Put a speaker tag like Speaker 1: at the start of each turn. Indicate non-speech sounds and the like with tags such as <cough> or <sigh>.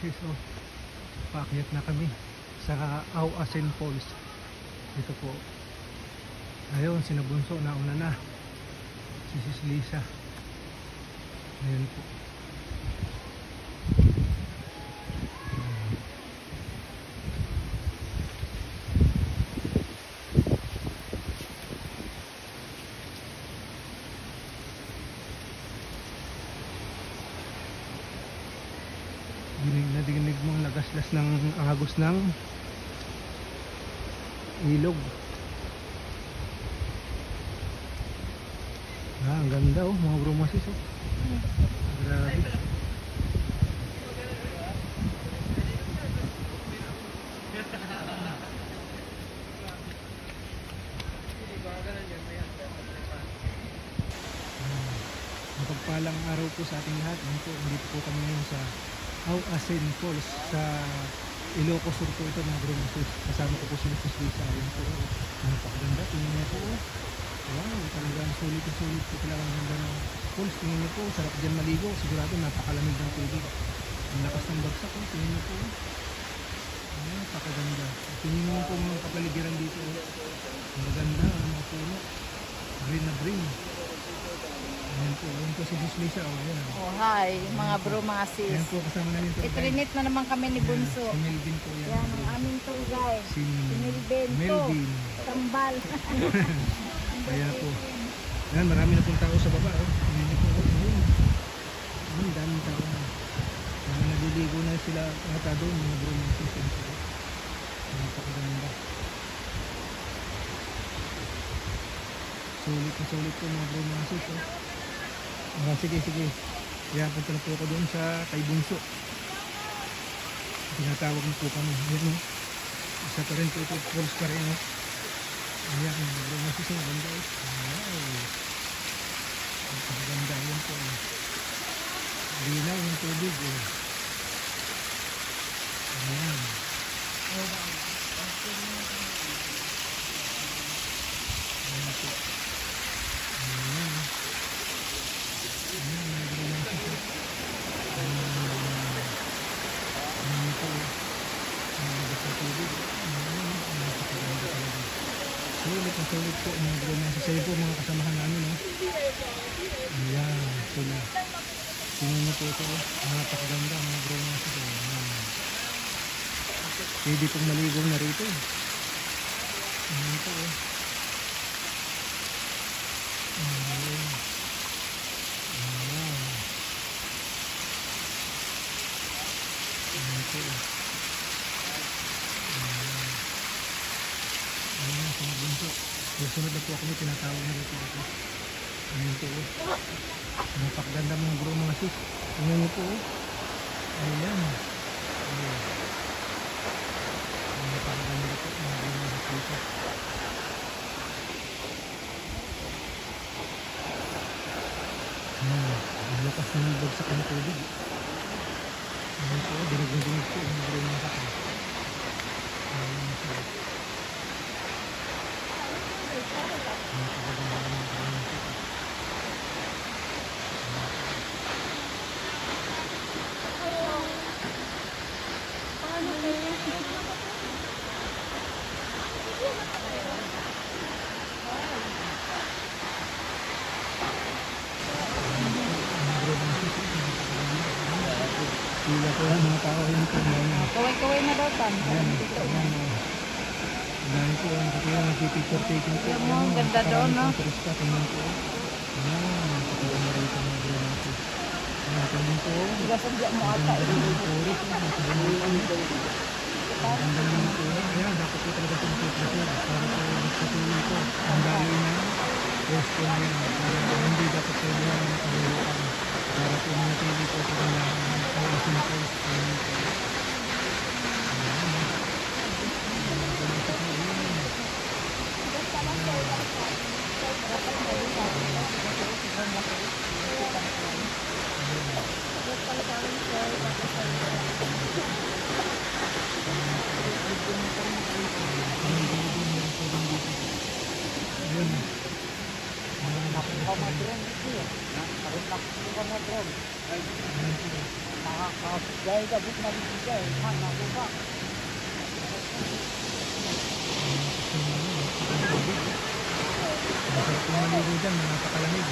Speaker 1: Masis. Oh. Paakyat na kami sa Awasin Falls. Dito po. Ayun, sinabunso na una na. Si Sis Lisa. Ayun po. Dinig na dinig mo ang lagaslas ng agos ng ilog. Ah, ang ganda oh, mga bromasis oh. Grabe. Ah, Mapagpalang araw po sa ating lahat. Po, dito po kami ngayon sa Awasin Falls sa Ilocos Sur po ito mga bromasis. Kasama ko po si Mrs. Lisa. Ayun po, napakaganda. Tingnan niyo po. Wow, talagang sulit na sulit po talaga ang ganda ng falls. Tingnan niyo po, sarap dyan maligo. Sigurado napakalamig ng tubig. Ang lakas ng bagsak. Oh. Tingnan niyo po. napakaganda. Tingnan niyo po mga kapaligiran dito. Ang ganda, ang mga puno. Green na green. Ayan po, ayan po si Sis Lisa. Oh, ayan.
Speaker 2: Oh, hi, mga bro, mga
Speaker 1: Ayan
Speaker 2: sis.
Speaker 1: po, kasama namin ito.
Speaker 2: Itrinit na naman kami ni Bunso.
Speaker 1: Si Melvin po yan.
Speaker 2: Yan ang aming guide.
Speaker 1: Si
Speaker 2: Si Melvin.
Speaker 1: Melvin.
Speaker 2: Tambal. <laughs>
Speaker 1: Kaya po. Yan, marami na pong tao sa baba. Oh. Niyo po. Oh. Ayun. Ayun, daming tao na. Mga naliligo na sila ata doon. Mga bro mga sis. Po. Napakaganda. Sulit na sulit po mga bro mga sis. Oh. Ah, sige, sige. Kaya punta na po ako doon sa kay Bunso. Tinatawag na po kami. Ayan o. Isa pa rin po ito. Falls pa rin o. Ayan, mga bro mga sis. Ang ganda o. Wow. Ang ganda yan po. oh. Linaw ng tubig. Ayan. Ayan po. Ayan. Ayan, mga bro mga sis. oh. Ayan. Ayan po. Ang labas ng tubig. Ayan. Napakaganda talaga. Na sulit po mga sis. Ayun po mga kasamahan namin. Oh. Ayan. Sila. Tingnan niyo po ito. Oh. Napakaganda mga bro mga oh. Ayan. Pwede pong maligo na rito. Ayan po. Oh. Ayan. Ayan. Ayan. Ayan. Ayan na, sumunod po. Susunod na po ako, tinatawag na dito ako. Ayan po. oh. Napakaganda mga bro mga sis. Tingnan niyo po. oh. Ayan. Ayan. Napakaganda po bro mga sis. Ayan. Ang lakas ng bagsak ng tubig. Ayan po, dinig na dinig po mga bro mga sis. Ayan po. Napakaganda mga bro mga sis. Sila po yan, mga tao yan po. Ayan,
Speaker 2: Kaway-kaway na daw tan.
Speaker 1: ayan, ayan. Ayan po, ang kaya nagpipicture taking po.
Speaker 2: Ayan mo, ang
Speaker 1: Ayan,
Speaker 2: ganda daw, no?
Speaker 1: turista, tingnan po. Ayan, patuloy na rito mga bro natin. Ayan, tingnan po.
Speaker 2: Gasadya mo
Speaker 1: Ang
Speaker 2: ata.
Speaker 1: ganda ng puro. Ang ganda puro. Ayan, dapat po talaga itong picture. Para po sa tuloy po. Ang daloy na pwesto na yan. Hindi dapat mga nakahulukan. Para po manatili po sa kanilang kawasin po. Ayan po. Ayan. Ang ganda
Speaker 3: eh. Ha, nakuha.
Speaker 1: Ang ano, ang tubig. Masarap yung maligo dyan, napakalamig.